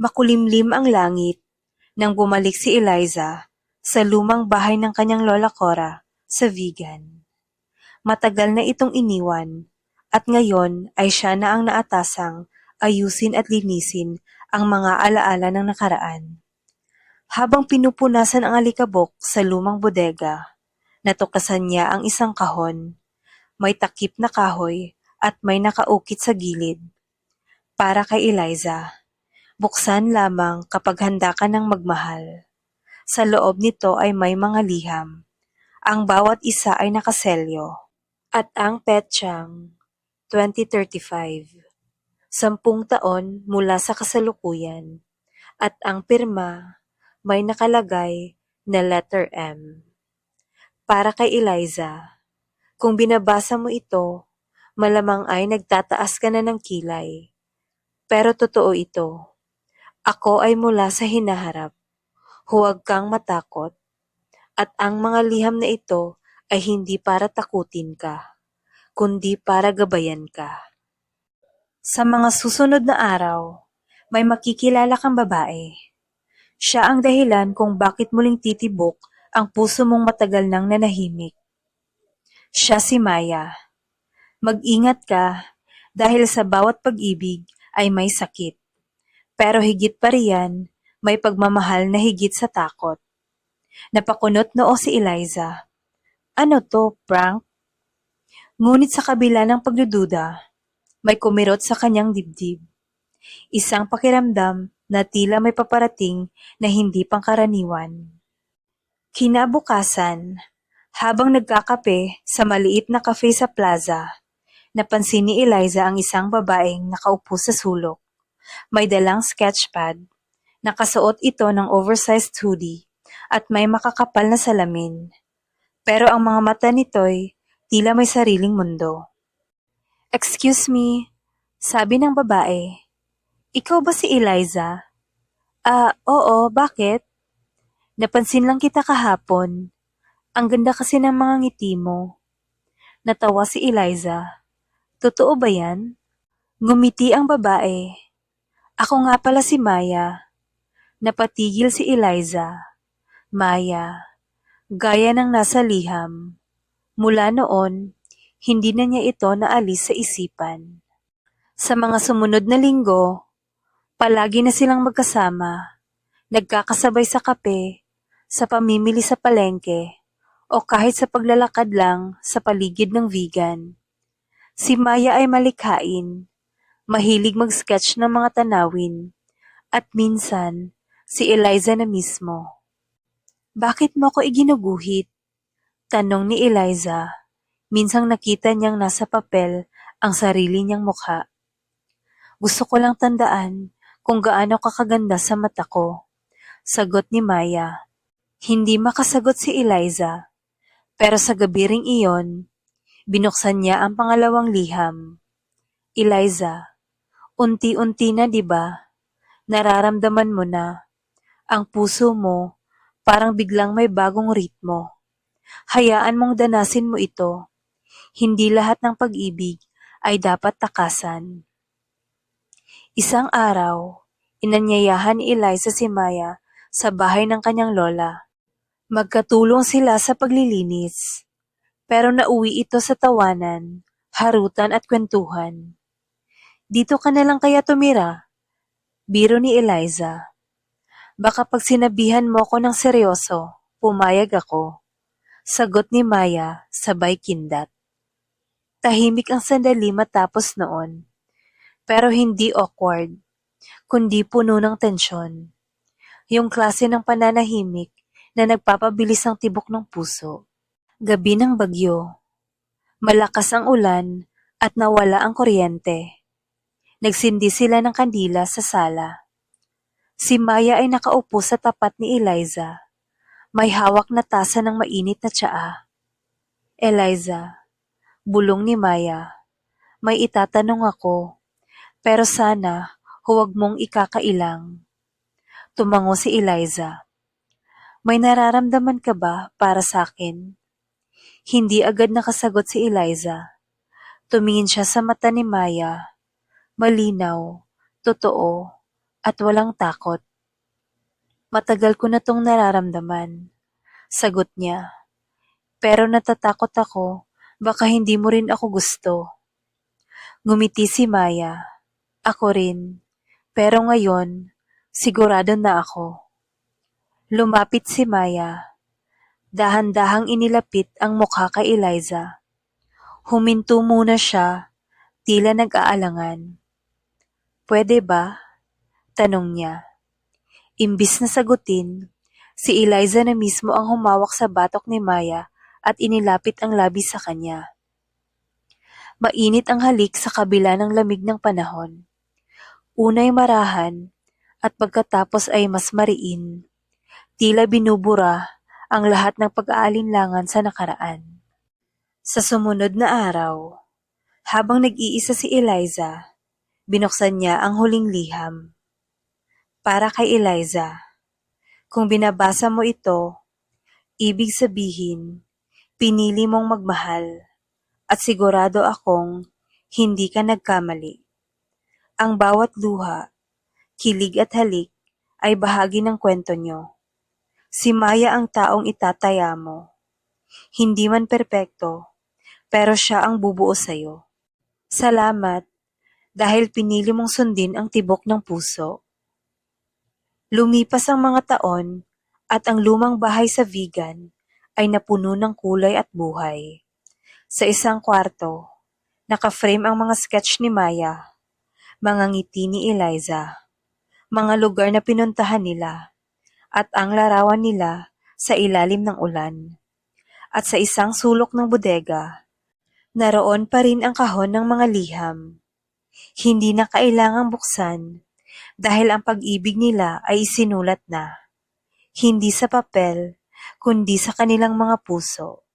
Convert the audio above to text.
Makulimlim ang langit nang bumalik si Eliza sa lumang bahay ng kanyang lola Cora sa Vigan. Matagal na itong iniwan at ngayon ay siya na ang naatasang ayusin at linisin ang mga alaala ng nakaraan. Habang pinupunasan ang alikabok sa lumang bodega, natuklasan niya ang isang kahon. May takip na kahoy at may nakaukit sa gilid. Para kay Eliza, buksan lamang kapag handa ka ng magmahal. Sa loob nito ay may mga liham. Ang bawat isa ay nakaselyo. At ang petsyang 2035. Sampung taon mula sa kasalukuyan. At ang pirma may nakalagay na letter M. Para kay Eliza, kung binabasa mo ito, malamang ay nagtataas ka na ng kilay. Pero totoo ito. Ako ay mula sa hinaharap. Huwag kang matakot. At ang mga liham na ito ay hindi para takutin ka, kundi para gabayan ka. Sa mga susunod na araw, may makikilala kang babae. Siya ang dahilan kung bakit muling titibok ang puso mong matagal nang nanahimik. Siya si Maya. Mag-ingat ka dahil sa bawat pag-ibig ay may sakit. Pero higit pa riyan, may pagmamahal na higit sa takot. Napakunot noo si Eliza. Ano to, prank? Ngunit sa kabila ng pagdududa, may kumirot sa kanyang dibdib. Isang pakiramdam na tila may paparating na hindi pangkaraniwan. Kinabukasan, habang nagkakape sa maliit na cafe sa plaza, napansin ni Eliza ang isang babaeng nakaupo sa sulok. May dalang sketchpad. Nakasuot ito ng oversized hoodie at may makakapal na salamin. Pero ang mga mata nito'y tila may sariling mundo. Excuse me, sabi ng babae. Ikaw ba si Eliza? Ah, oo, bakit? Napansin lang kita kahapon. Ang ganda kasi ng mga ngiti mo. Natawa si Eliza. Totoo ba yan? Ngumiti ang babae. Ako nga pala si Maya. Napatigil si Eliza. Maya. Gaya ng nasa liham. Mula noon, hindi na niya ito naalis sa isipan. Sa mga sumunod na linggo, palagi na silang magkasama, nagkakasabay sa kape, sa pamimili sa palengke, o kahit sa paglalakad lang sa paligid ng vegan. Si Maya ay malikhain, mahilig mag-sketch ng mga tanawin, at minsan, si Eliza na mismo. Bakit mo ko iginuguhit? Tanong ni Eliza. Minsang nakita niyang nasa papel ang sarili niyang mukha. Gusto ko lang tandaan kung gaano kakaganda sa mata ko. Sagot ni Maya. Hindi makasagot si Eliza. Pero sa gabi ring iyon, binuksan niya ang pangalawang liham. Eliza, unti-unti na 'di ba? Nararamdaman mo na ang puso mo parang biglang may bagong ritmo. Hayaan mong danasin mo ito. Hindi lahat ng pag-ibig ay dapat takasan. Isang araw, inanyayahan ni Eliza si Maya sa bahay ng kanyang lola. Magkatulong sila sa paglilinis. Pero nauwi ito sa tawanan, harutan at kwentuhan. Dito ka na lang kaya tumira? Biro ni Eliza. Baka pag sinabihan mo ko ng seryoso, pumayag ako. Sagot ni Maya, sabay kindat. Tahimik ang sandali matapos noon. Pero hindi awkward, kundi puno ng tensyon. Yung klase ng pananahimik na nagpapabilis ng tibok ng puso. Gabi ng bagyo. Malakas ang ulan at nawala ang kuryente. Nagsindi sila ng kandila sa sala. Si Maya ay nakaupo sa tapat ni Eliza. May hawak na tasa ng mainit na tsaa. Eliza, bulong ni Maya, may itatanong ako, pero sana huwag mong ikakailang. Tumango si Eliza. May nararamdaman ka ba para sa akin? Hindi agad nakasagot si Eliza. Tumingin siya sa mata ni Maya. Malinaw, totoo, at walang takot. Matagal ko na tong nararamdaman. Sagot niya. Pero natatakot ako, baka hindi mo rin ako gusto. Ngumiti si Maya. Ako rin. Pero ngayon, sigurado na ako. Lumapit si Maya. Dahan-dahang inilapit ang mukha kay Eliza. Huminto muna siya, tila nag-aalangan. Pwede ba? Tanong niya. Imbis na sagutin, si Eliza na mismo ang humawak sa batok ni Maya at inilapit ang labi sa kanya. Mainit ang halik sa kabila ng lamig ng panahon. Unay marahan at pagkatapos ay mas mariin. Tila binubura ang lahat ng pag-aalinlangan sa nakaraan. Sa sumunod na araw, habang nag-iisa si Eliza, binuksan niya ang huling liham. Para kay Eliza, kung binabasa mo ito, ibig sabihin, pinili mong magmahal at sigurado akong hindi ka nagkamali. Ang bawat luha, kilig at halik ay bahagi ng kwento nyo. Si Maya ang taong itataya mo. Hindi man perpekto, pero siya ang bubuo sa'yo. Salamat dahil pinili mong sundin ang tibok ng puso. Lumipas ang mga taon at ang lumang bahay sa vegan ay napuno ng kulay at buhay. Sa isang kwarto, naka-frame ang mga sketch ni Maya, mga ngiti ni Eliza, mga lugar na pinuntahan nila, at ang larawan nila sa ilalim ng ulan. At sa isang sulok ng bodega, naroon pa rin ang kahon ng mga liham. Hindi na kailangang buksan dahil ang pag-ibig nila ay isinulat na. Hindi sa papel, kundi sa kanilang mga puso.